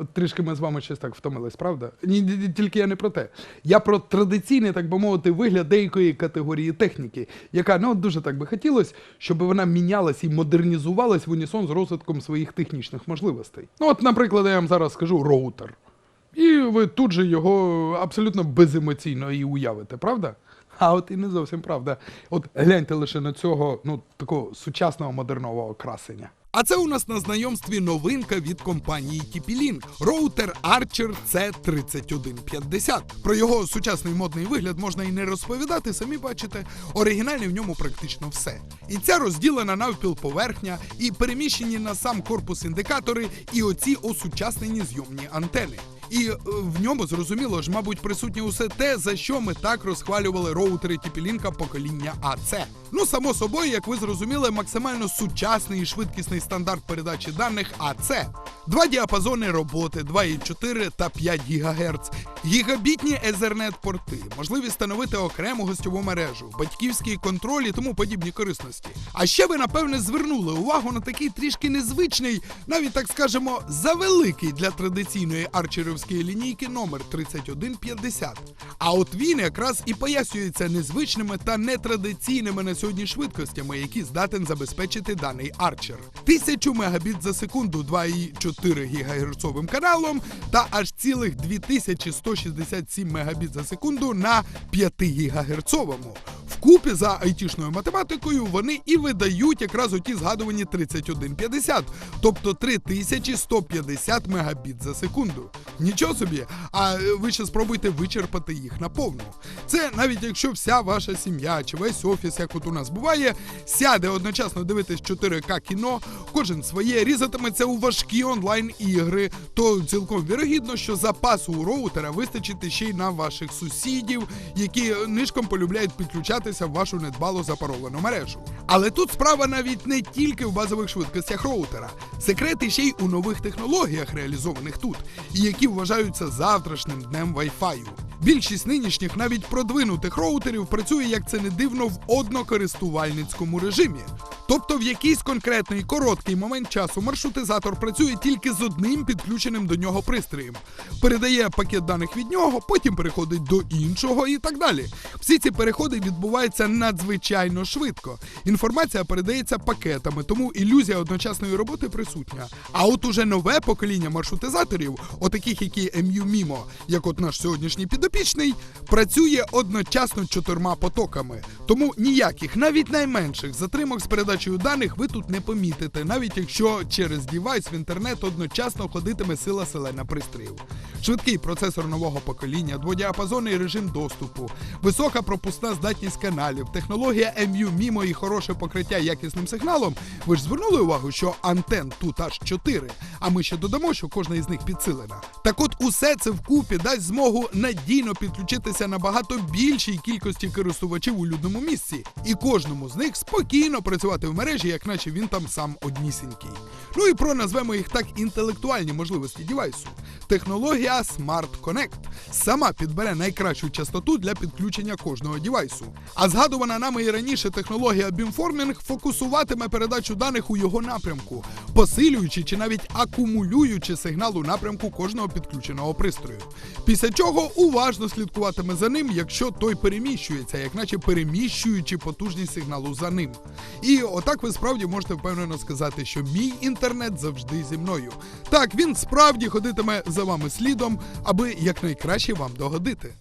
От трішки ми з вами щось так втомились, правда? Ні, тільки я не про те. Я про традиційний, так би мовити, вигляд деякої категорії техніки, яка ну дуже так би хотілося, щоб вона мінялась і модернізувалась в унісон з розвитком своїх технічних можливостей. Ну, от, наприклад, я вам зараз скажу роутер. І ви тут же його абсолютно беземоційно і уявите, правда? А от і не зовсім правда. От гляньте лише на цього, ну, такого сучасного модернового красення. А це у нас на знайомстві новинка від компанії TP-Link – роутер Archer C3150. Про його сучасний модний вигляд можна і не розповідати, самі бачите. Оригінальне в ньому практично все. І ця розділена навпіл поверхня, і переміщені на сам корпус індикатори, і оці осучаснені зйомні антени. І е, в ньому зрозуміло ж, мабуть, присутнє усе те, за що ми так розхвалювали роутери TP-Link покоління АЦ. Ну, само собою, як ви зрозуміли, максимально сучасний і швидкісний стандарт передачі даних АЦ. Два діапазони роботи 2,4 та 5 ГГц, гігабітні Ethernet порти, можливість встановити окрему гостьову мережу, батьківський контроль і тому подібні корисності. А ще ви, напевне, звернули увагу на такий трішки незвичний, навіть так скажемо, завеликий для традиційної арчерівської лінійки номер 3150. А от він якраз і пояснюється незвичними та нетрадиційними на сьогодні швидкостями, які здатен забезпечити даний арчер. 1000 мегабіт за секунду 2,4 ГГц каналом та аж цілих 2167 мегабіт за секунду на 5 ГГц. Вкупі за айтішною математикою вони і видають якраз оті згадувані 3150, тобто 3150 мегабіт за секунду. Нічого собі, а е, ви ще спробуйте вичерпати їх наповну. Це навіть якщо вся ваша сім'я чи весь офіс, як от у нас буває, сяде одночасно дивитись 4К кіно, кожен своє різатиметься у важкі онлайн-ігри, то цілком вірогідно, що запасу у роутера вистачить ще й на ваших сусідів, які нишком полюбляють підключатися в вашу недбало запаролену мережу. Але тут справа навіть не тільки в базових швидкостях роутера. Секрет ще й у нових технологіях, реалізованих тут, і які вважаються завтрашнім днем Wi-Fi. Більшість нинішніх навіть продвинутих роутерів працює, як це не дивно, в однокористувальницькому режимі. Тобто в якийсь конкретний короткий момент часу маршрутизатор працює тільки з одним підключеним до нього пристроєм, передає пакет даних від нього, потім переходить до іншого і так далі. Всі ці переходи відбуваються надзвичайно швидко. Інформація передається пакетами, тому ілюзія одночасної роботи присутня. А от уже нове покоління маршрутизаторів, отаких, які MU Mimo, як от наш сьогоднішній підопічний, працює одночасно чотирма потоками. Тому ніяких, навіть найменших затримок з передачею даних ви тут не помітите, навіть якщо через дівайс в інтернет одночасно ходитиме сила селена пристроїв. Швидкий процесор нового покоління, дводіапазонний режим доступу, висока пропускна здатність каналів, технологія MU MIMO і хороше покриття якісним сигналом. Ви ж звернули увагу, що антен тут аж 4, а ми ще додамо, що кожна із них підсилена. Так от усе це вкупі дасть змогу надійно підключитися набагато більшій кількості користувачів у людному місці, і кожному з них спокійно працювати в мережі, як наче він там сам однісінький. Ну і про назвемо їх так інтелектуальні можливості дівайсу. Технологія Smart Connect сама підбере найкращу частоту для підключення кожного дівайсу. А згадувана нами і раніше технологія Beamforming фокусуватиме передачу даних у його напрямку, посилюючи чи навіть акумулюючи сигнал у напрямку кожного підключеного пристрою. Після чого уважно слідкуватиме за ним, якщо той переміщується, як наче переміщуючи потужність сигналу за ним. І отак ви справді можете впевнено сказати, що мій інтернет завжди зі мною. Так, він справді ходитиме за вами слідом, аби якнайкраще вам догодити.